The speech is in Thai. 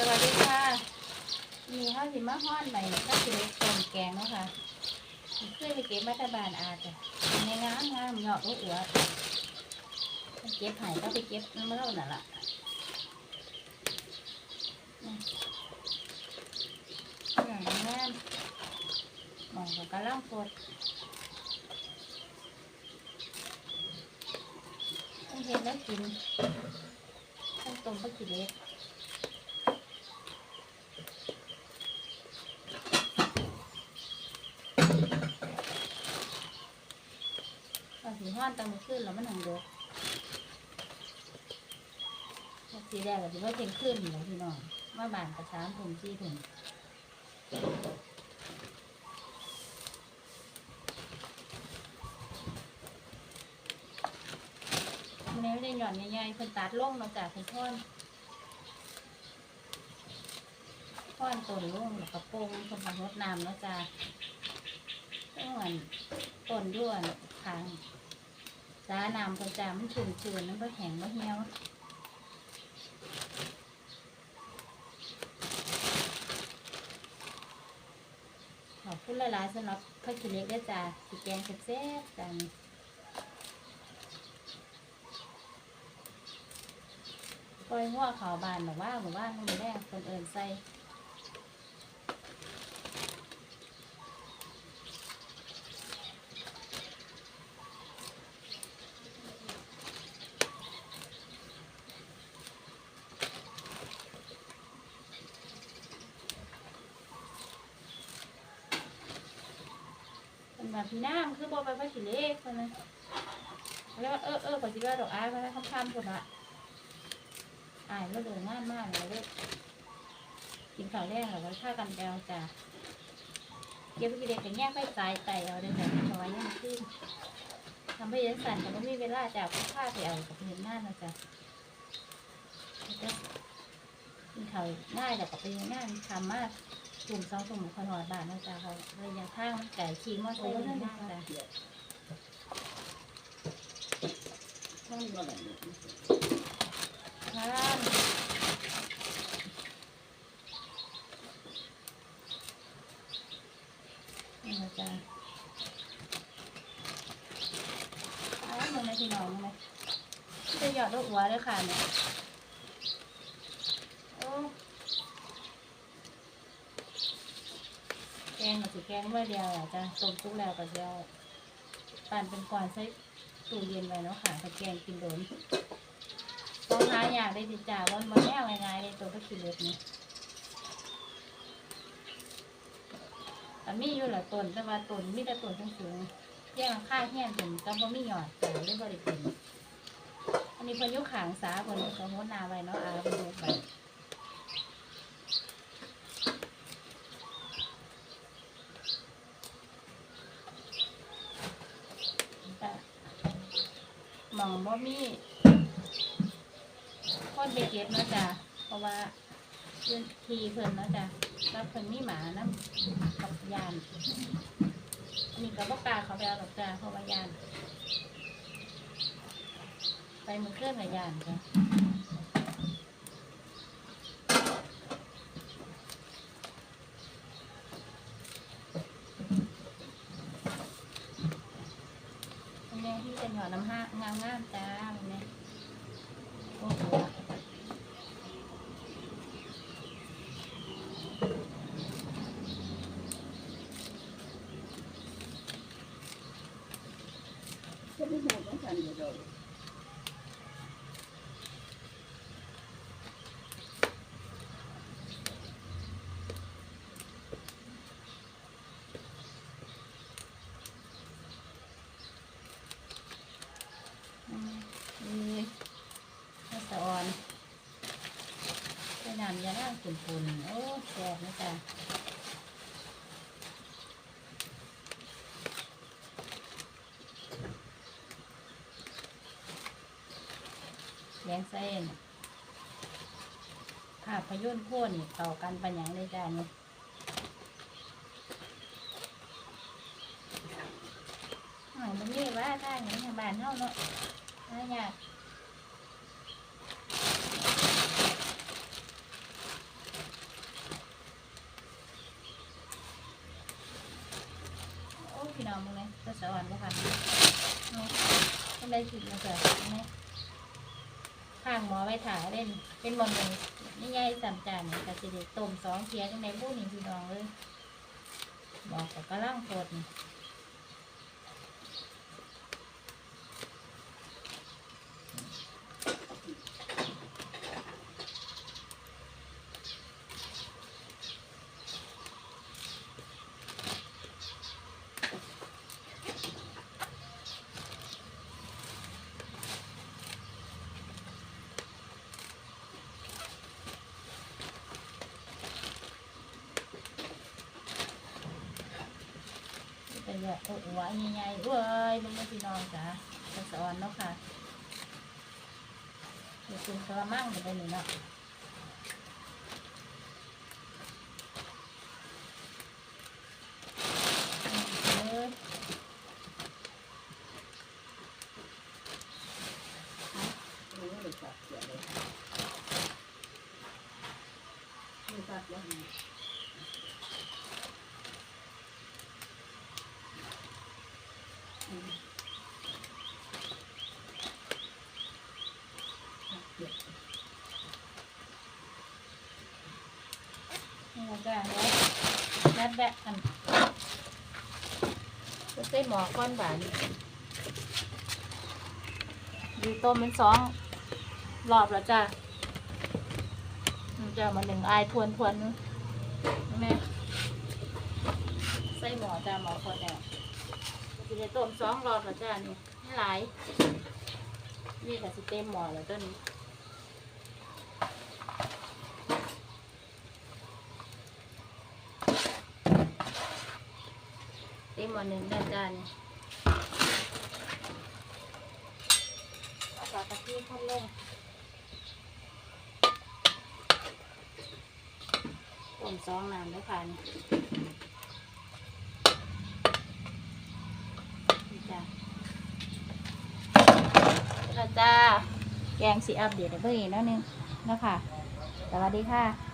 สวัสดีค่ะ มีข้าวสิมาฮ้อนใหม่ข้าวสิเล็กต้มแกงเนาะค่ะเคยไปเก็บมาตาบานอาจ้ะในงามงามเหงาะอ้วนๆเก็บไห่ก็ไปเก็บน้ำเล่าน่ะล่ะอืมงามงามมองกับกระล่างโพดต้องเห็นแล้วกินต้องต้มข้วสิเล็ก ตอนสี ห้อนตอนมันขึ้นแล้วมันหังดกสีแดงกับสีว่าเทียงขึ้นอยู่แล้วพี่น้องมาบานกระสามถุงสี่ถุงมันไม่ได้หย่อนใหญ่ๆเพิ่นตัดล่งมาจากเพิ่นท่อนท่อนต้นล่งแล้วก็โป่งเพิ่นทำรดน้ำแล้วจ้าต้นต้นด้วนทาง สาน้ำประจำมันชุ่มชื้นมันก็แข็งก็เหี่ยวขอบคุณหลายๆสำหรับข้าวขี้เล็กด้วยจ้าสีแกงแซ่บๆจังปล่อยหัวขาวบานหรือว่าหรือว่ามันแรกคนเอินใส่ เป็นแบบพี่น้ำคือบอกไปข้าวขี้เล็กคนนะแล้วาเออเออขอจิว่าดอกอ้ายก็ได้คำคำคนละอายแล้วเดินง่ายมากเลยเลยกินข้าวแรกแล้วก็ฆ่ากันแดวจ้าเก็บไปกินเด็กกันแยกไปสายไตเอาได้แต่ถอยยังขึ้นทำให้ยันสั่นแต่ก็มีเวลาจากผ้าไปเอากับเห็นหน้านะจ๊ะกินข้าวง่ายแต่กับไปยังงานทำมาก กลุ่มสองกลุ่มคนหอดบาทนะจ๊ะเขาระยะทางมันไก่ขี่มอเตอร์ไซค์นี่นะจ๊ะท่านว่าอะไรเนี่ยครับนี่นะจ๊ะอ้าวมึงนะพี่น้องมึงนะจะหยอดลูกหัวเลยค่ะเนี่ยโอ้ แกงกับสิแกงเมื่อเดียวอะจ้ะต้มซุกแล้วก็เดียวปั่นเป็นก่อนใส่ตู้เย็นไว้เนาะค่ะถ้าแกงกินโดนต้องหาอยากได้ติจ่าวันมาแน่ง่ายๆเลยตัวก็คือเล็กนี่แต่มีอยู่หลายต้นแต่ว่าต้นมีแต่ต้นสูงๆแย่งค่าแห้งถึงก็บ่มีหยอดแต่เลยบ่ได้เป็นอันนี้พนอยุขางสาคนเขาโหนาไว้เนาะอาเป็นไปแต่หม องบ่มีคนไปเก็บเนาะจ้ะเพราะว่าพื้นที่เพิ่นเนาะจ้ะแล้วเพิ่นมีหมานะกับยานอันนี้ก็บ่กล้าเขาไปเอาหรอกจ้ะเพราะว่ายาน ไปมือเครื่องกับยานจ้ะอั เป็นหัวน้ำห้างามงามๆจ้าอันนี้โอ้โห จะไม่หูต้องการอยู่ดอก อืมนี่ข้าวสะ ออนใส่น้ำยาล้างปุ่นๆโอ้แซ่บนะจ๊ะแยงเส้นภาพยนตร์โค่นต่อกันปัญญังเลยจ้านี่มันนี่ว่าถ้าอย่างนี้บ้านเฮาเนาะน่าอยาก น้องมึงเลยก็สอนบ่ค่ะเอาทำได้ผิดมาเกิดไหมข้างหมอไว้ถ่ายเล่น เป็นบอลหนึ่งนี่ใหญ่สามจานนี่ก็สิได้ต้มสองเทียจังในบุ้นี่พี่น้องเลยบอกกับกระล่างโคตร เป็นแบบโอ้โหใหญ่ๆเว้ยลุงแม่พี่น้องจ้ะจะสอนเนาะค่ะเดี๋ยวคุณกระมังจะไปหนึ่งเนาะเอ้ยรู้ว่าเลยสับเสียเลยไม่สับแล้วไงอืมสับเสีย นี่เราจะไว้ยัดแบะอันจะใส่หมอก้อนบานดีต้มเป็นสองรอบแล้วจ้ะมันจะมาหนึ่งอายทวนทวนแม่ใส่หมอจ้าหมอคนเนี่ยจะได้ต้มสองรอบแล้วจ้านี่ให้หลายนี่ก็สิเต็มหมอแล้วต้นนี้ เต็ม หมอหนึ่งแล้วจ้านี่เอาปลากระทิข้นลงต้มสองน้ำแล้วยค่ะนี่จ้าแล้วจ้าแกงสีอัปเดตให้เพื่อนอีกนิดนึงนะคะสวัสดีค่ะ